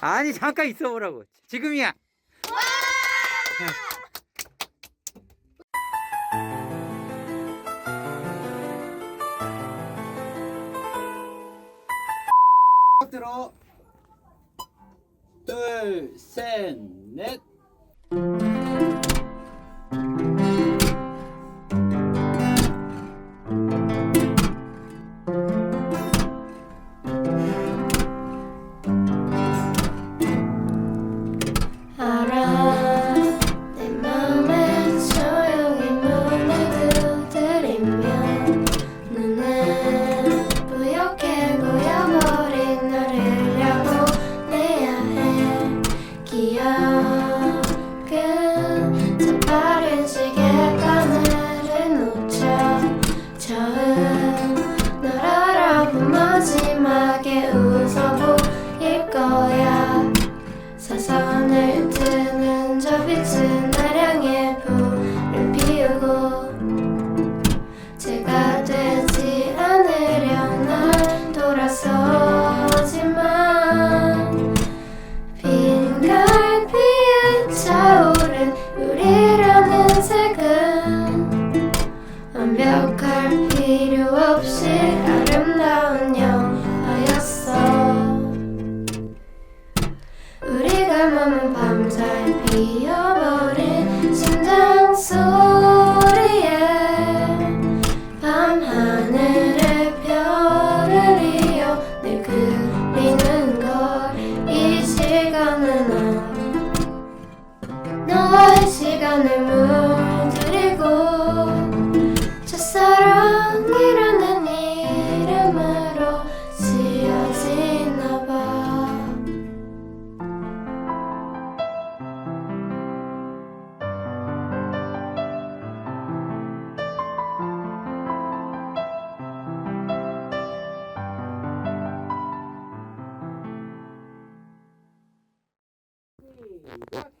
아니 잠깐 있어보라고. 지금이야. 들어. 둘, 셋, 넷. 날 돌아서지만 빈 갈피에 차오른 우리라는 색은 완벽할 필요 없이 아름다운 영화였어. 우리가 머문 밤사이 피어버 시간을 무드리고 첫사랑이라는 이름으로 지어지나 봐 시작.